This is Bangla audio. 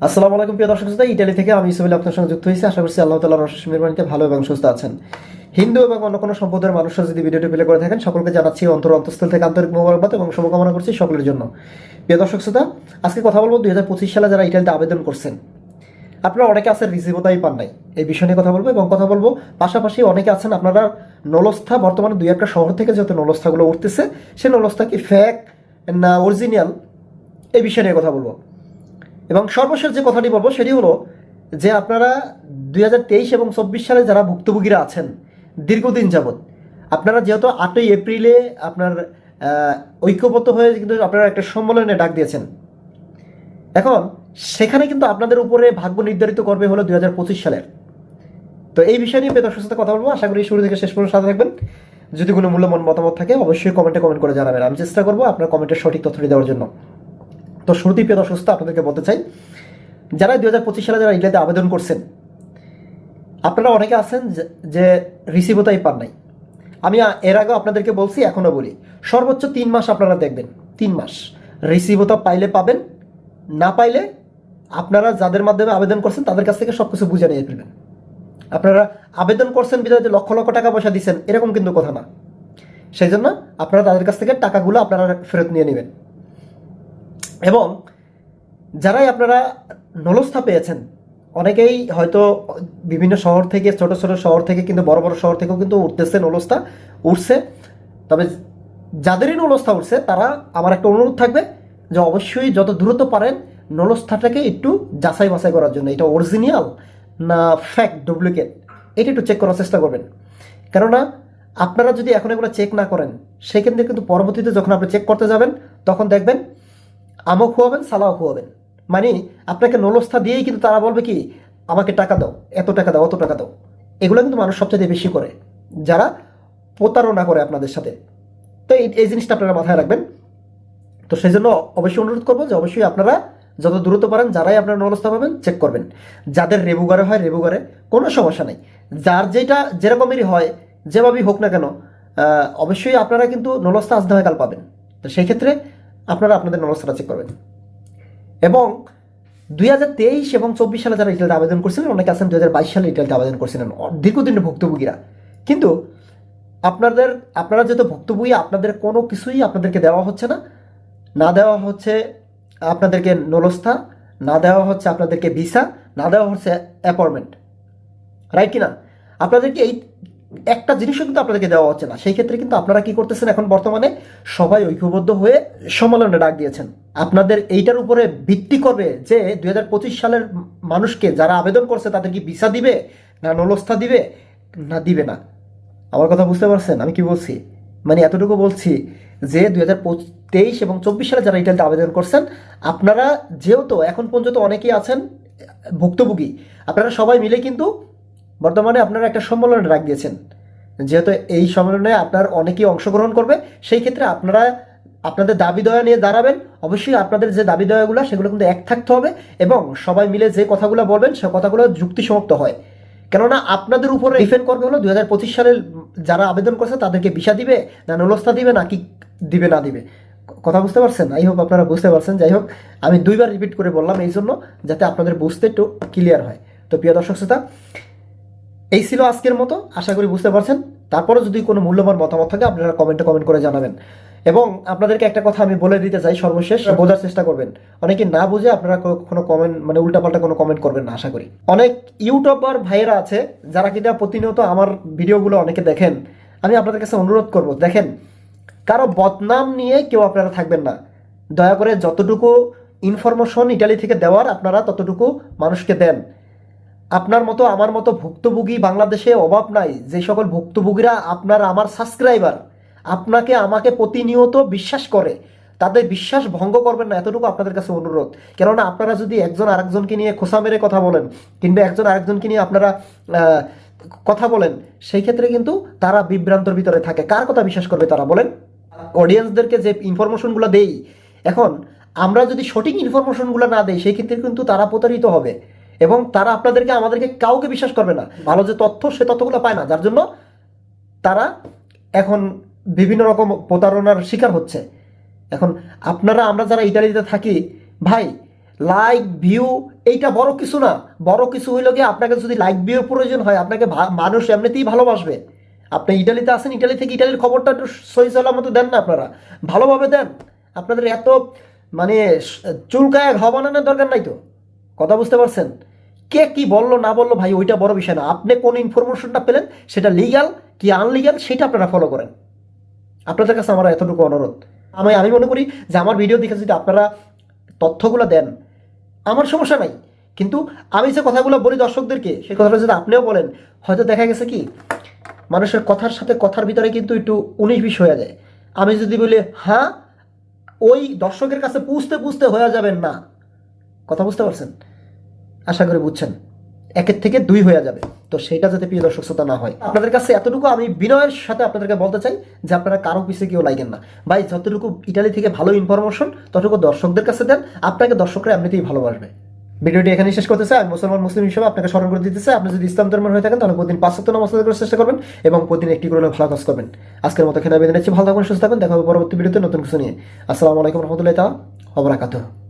আসসালামু আলাইকুম প্রিয় দর্শক শ্রোতা, ইটালি থেকে আমি ইসমাইল আপনার সঙ্গে যুক্ত হয়েছি। আশা করছি আল্লাহ তালার অশেষ মেহরবানিতে ভালো এবং সুস্থ আছেন। হিন্দু এবং অন্য কোনো সম্প্রদায়ের মানুষরা যদি ভিডিওটি প্লে করে থাকেন, সকলকে জানাচ্ছি অন্তর অন্তঃস্থল থেকে আন্তরিক মোবারকবাদ এবং শুভকামনা করছি সকলের জন্য। প্রিয় দর্শক শ্রোতা, আজকে কথা বলব দুই হাজার পঁচিশ সালে যারা ইটালিতে আবেদন করছেন। আপনারা অনেকে আছেন রিসিভতাই পান নাই। এই বিষয় নিয়ে কথা বলব এবং কথা বলব পাশাপাশি অনেকে আছেন, আপনারা নলস্থা, বর্তমানে দুই একটা শহর থেকে যেহেতু নলস্থাগুলো উঠতেছে সেই নলস্থা কি ফ্যাক না অরিজিনাল এই বিষয় নিয়ে কথা বলব। এবং সর্বশেষ যে কথাটি বলব সেটি হলো যে আপনারা দুই হাজার তেইশ এবং চব্বিশ সালে যারা ভুক্তভোগীরা আছেন, দীর্ঘদিন যাবৎ, আপনারা যেহেতু আটই এপ্রিলে আপনার ঐক্যবদ্ধ হয়ে কিন্তু আপনারা একটা সম্মেলনে ডাক দিয়েছেন। এখন সেখানে কিন্তু আপনাদের উপরে ভাগ্য নির্ধারিত করবে হলো দুই হাজার পঁচিশ সালের। তো এই বিষয় নিয়ে পেদর্শের সাথে কথা বলব। আশা করি শুরু থেকে শেষ পর্যন্ত সাথে থাকবেন। যদি কোনো মূল্যবান মতামত থাকে, অবশ্যই কমেন্টে কমেন্ট করে জানাবেন। আমি চেষ্টা করব আপনার কমেন্টের সঠিক তথ্যটি দেওয়ার জন্য। তো শুরুতেই প্রিয় দর্শক শ্রোতা, আপনাদেরকে বলতে চাই, যারা দু হাজার পঁচিশ সালে যারা ইটালিতে আবেদন করছেন, আপনারা অনেকে আছেন যে- রিসিভতাই পান নাই। আমি এর আগেও আপনাদেরকে বলছি, এখনও বলি, সর্বোচ্চ তিন মাস আপনারা দেখবেন, তিন মাস। রিসিভতা পাইলে পাবেন, না পাইলে আপনারা যাদের মাধ্যমে আবেদন করছেন, তাদের কাছ থেকে সব কিছু বুঝে নিয়ে ফেলবেন। আপনারা আবেদন করছেন বিধায় যে লক্ষ লক্ষ টাকা পয়সা দিচ্ছেন, এরকম কিন্তু কথা না। সেই জন্য আপনারা তাদের কাছ থেকে টাকাগুলো আপনারা ফেরত নিয়ে নেবেন। এবং যারাই আপনারা নলস্থা পেয়েছেন, অনেকেই হয়তো বিভিন্ন শহর থেকে, ছোট ছোট শহর থেকে কিন্তু বড় বড় শহর থেকেও কিন্তু উঠতেছে নলস্থা, উঠছে। তবে যাদেরই নলস্থা উঠছে, তারা আমার একটা অনুরোধ থাকবে যে অবশ্যই যত দ্রুত পারেন নলস্থাটাকে একটু যাচাই বাছাই করার জন্য। এটা অরিজিনাল না ফ্যাক ডুপ্লিকেট এটা একটু চেক করার চেষ্টা করবেন। কেননা আপনারা যদি এখন এগুলো চেক না করেন সেক্ষেত্রে কিন্তু পরবর্তীতে যখন আপনি চেক করতে যাবেন, তখন দেখবেন আমও খুয়াবেন সালাও খুয়াবেন মানে আপনাকে নলস্থা দিয়েই কিন্তু তারা বলবে কি, আমাকে টাকা দাও, এত টাকা দাও, অত টাকা দাও। এগুলো কিন্তু মানুষ সবচেয়ে বেশি করে, যারা প্রতারণা করে আপনাদের সাথে। তো এই জিনিসটা আপনারা মাথায় রাখবেন। তো সেই জন্য অবশ্যই অনুরোধ করব যে অবশ্যই আপনারা যত দ্রুত পারেন, যারাই আপনারা নলস্থা পাবেন চেক করবেন। যাদের রেবুগারে হয়, রেবুগারে কোনো সমস্যা নেই। যার যেটা যেরকমেরই হয়, যেভাবেই হোক না কেন অবশ্যই আপনারা কিন্তু নলস্থা না হয় কাল পাবেন। তো সেই ক্ষেত্রে আপনারা আপনাদের নলস্থাটা চেক করবেন। এবং দুই হাজার তেইশ এবং চব্বিশ সালে যারা ইটালিতে আবেদন করছিলেন, অনেকে আছেন দুই হাজার বাইশ সালে ইটালিতে আবেদন করছিলেন। দীর্ঘদিনের ভুক্তভোগীরা। কিন্তু আপনাদের, আপনারা যেহেতু ভুক্তভোগী, আপনাদের কোনো কিছুই আপনাদেরকে দেওয়া হচ্ছে না। না দেওয়া হচ্ছে আপনাদেরকে নলস্থা না দেওয়া হচ্ছে আপনাদেরকে ভিসা, না দেওয়া হচ্ছে অ্যাপয়েন্টমেন্ট রাইট কিনা? আপনাদেরকে এই একটা জিনিসও কিন্তু আপনাদেরকে দেওয়া হচ্ছে না। সেই ক্ষেত্রে কিন্তু আপনারা কি করতেছেন এখন বর্তমানে? সবাই ঐক্যবদ্ধ হয়ে সম্মেলনে ডাক দিয়েছেন। আপনাদের এইটার উপরে ভিত্তি করবে যে দুই হাজার পঁচিশ সালের মানুষকে যারা আবেদন করছে তাদের কি ভিসা দিবে, না নলস্থা দিবে, না দিবে না? আমার কথা বুঝতে পারছেন? আমি কি বলছি? মানে এতটুকু বলছি যে দুই হাজার তেইশ এবং চব্বিশ সালে যারা ইটালিতে আবেদন করছেন, আপনারা যেহেতু এখন পর্যন্ত অনেকেই আছেন ভুক্তভোগী, আপনারা সবাই মিলে কিন্তু বর্তমানে আপনারা একটা সম্মেলনে ডাক দিয়েছেন। যেহেতু এই সম্মেলনে আপনার অনেকেই অংশগ্রহণ করবে, সেই ক্ষেত্রে আপনারা আপনাদের দাবি দয়া নিয়ে দাঁড়াবেন। অবশ্যই আপনাদের যে দাবি দয়াগুলো, সেগুলো কিন্তু এক থাকতে হবে এবং সবাই মিলে যে কথাগুলো বলবেন, সে কথাগুলো যুক্তিসমাপ্ত হয়। কেননা আপনাদের উপরে ডিফেন্ড করবে হলো দুই হাজার পঁচিশ যারা আবেদন করছে, তাদেরকে ভিসা দিবে না নলস্থা দিবে, না কি দিবে, না দিবে। কথা বুঝতে পারছেন? যাই হোক, আপনারা বুঝতে পারছেন। যাই হোক, আমি দুইবার রিপিট করে বললাম এই জন্য, যাতে আপনাদের বুঝতে একটু ক্লিয়ার হয়। তো প্রিয় দর্শক শ্রোতা এই ছিল আজকের মতো আশা করি বুঝতে পারছেন। তারপরে যদি কোনো মূল্যবান মতামত থাকে আপনারা কমেন্টে কমেন্ট করে জানাবেন। এবং আপনাদেরকে একটা কথা আমি বলে দিতে চাই সর্বশেষ বোঝার চেষ্টা করবেন। অনেকে না বুঝে আপনারা কোনো কমেন্ট মানে উল্টাপাল্টা কোনো কমেন্ট করবেন না আশা করি। অনেক ইউটিউবার ভাইয়েরা আছে যারা কিনা প্রতিনিয়ত আমার ভিডিওগুলো অনেকে দেখেন। আমি আপনাদের কাছে অনুরোধ করব দেখেন কারও বদনাম নিয়ে কেউ আপনারা থাকবেন না। দয়া করে যতটুকু ইনফরমেশন ইটালি থেকে দেওয়ার আপনারা ততটুকু মানুষকে দেন। আপনার মতো, আমার মতো ভুক্তভোগী বাংলাদেশে অভাব নাই। যে সকল ভুক্তভোগীরা আপনার আমার সাবস্ক্রাইবার আপনাকে আমাকে প্রতিনিয়ত বিশ্বাস করে, তাদের বিশ্বাস ভঙ্গ করবেন না, এতটুকু আপনাদের কাছে অনুরোধ। কেননা আপনারা যদি একজন আরেকজনকে নিয়ে খোসা মেরে কথা বলেন, কিংবা একজন আরেকজনকে নিয়ে আপনারা কথা বলেন, সেই ক্ষেত্রে কিন্তু তারা বিভ্রান্তর ভিতরে থাকে। কার কথা বিশ্বাস করবে তারা, বলেন? অডিয়েন্সদেরকে যে ইনফরমেশনগুলো দেই, এখন আমরা যদি সঠিক ইনফরমেশনগুলো না দেই, সেই ক্ষেত্রে কিন্তু তারা প্রতারিত হবে। এবং তারা আপনাদেরকে, আমাদেরকে কাউকে বিশ্বাস করবে না। ভালো যে তথ্য, সে তথ্যগুলো পায় না। যার জন্য তারা এখন বিভিন্ন রকম প্রতারণার শিকার হচ্ছে। এখন আপনারা, আমরা যারা ইটালিতে থাকি, ভাই লাইক ভিউ এইটা বড় কিছু না। বড় কিছু হইল গিয়ে আপনাকে যদি লাইক ভিউ প্রয়োজন হয়, আপনাকে মানুষ এমনিতেই ভালোবাসবে। আপনি ইটালিতে আছেন ইটালি থেকে ইটালির খবরটা একটু সহি মতো দেন না আপনারা। ভালোভাবে দেন। আপনাদের এত মানে চুলকায় ঘা বানানোর দরকার নাই তো। কথা বুঝতে পারছেন? কে কি বলল, না বলল ভাই, ওইটা বড় বিষয় না। আপনি কোন ইনফরমেশনটা পেলেন, সেটা লিগাল কি আনলিগাল সেটা আপনারা ফলো করেন। আপনাদের কাছে আমার এতটুকু অনুরোধ। আমি আমি মনে করি যে আমার ভিডিও দেখে যদি আপনারা তথ্যগুলো দেন, আমার সমস্যা নাই। কিন্তু আমি যে কথাগুলো বলি দর্শকদেরকে, সেই কথাটা যদি আপনিও বলেন, হয়তো দেখা গেছে কি, মানুষের কথার সাথে কথার ভিতরে কিন্তু একটু উনিশ বিশ হয়ে যায়। আমি যদি বলি হ্যাঁ ওই দর্শকের কাছে পুষতে পুষতে হয়ে যাবেন না। কথা বুঝতে পারছেন? আশা করি বুঝছেন। একের থেকে দুই হয়ে যাবে। তো সেটা যাতে প্রিয় দর্শক শ্রোতা না হয়। আপনাদের কাছে এতটুকু আমি বিনয়ের সাথে আপনাদেরকে বলতে চাই যে আপনারা কারও পিছিয়ে কেউ লাগেন না। ভাই, যতটুকু ইটালি থেকে ভালো ইনফরমেশন ততটুকু দর্শকদের কাছে দেন। আপনাকে দর্শকরা এমনিতেই ভালোবাসবে। ভিডিওটি এখানে শেষ করতে চাই। আমি মুসলমান, মুসলিম হিসেবে আপনাকে স্মরণ করে দিতে চাই। আপনি যদি ইসলাম ধর্মের হয়ে থাকেন, তাহলে প্রতিদিন পাঁচ সপ্তাহ নামাজ করার চেষ্টা করবেন এবং প্রতিদিন একটি করে ভালো কাজ করবেন। আজকের মতো এখানে বেঁধে নিচ্ছি। ভালো থাকবেন সুস্থ থাকবেন দেখা হবে পরবর্তী ভিডিওতে নতুন কিছু নিয়ে। আসসালামু আলাইকুম রহমতুল্লাহ তা অবরাকাতুহ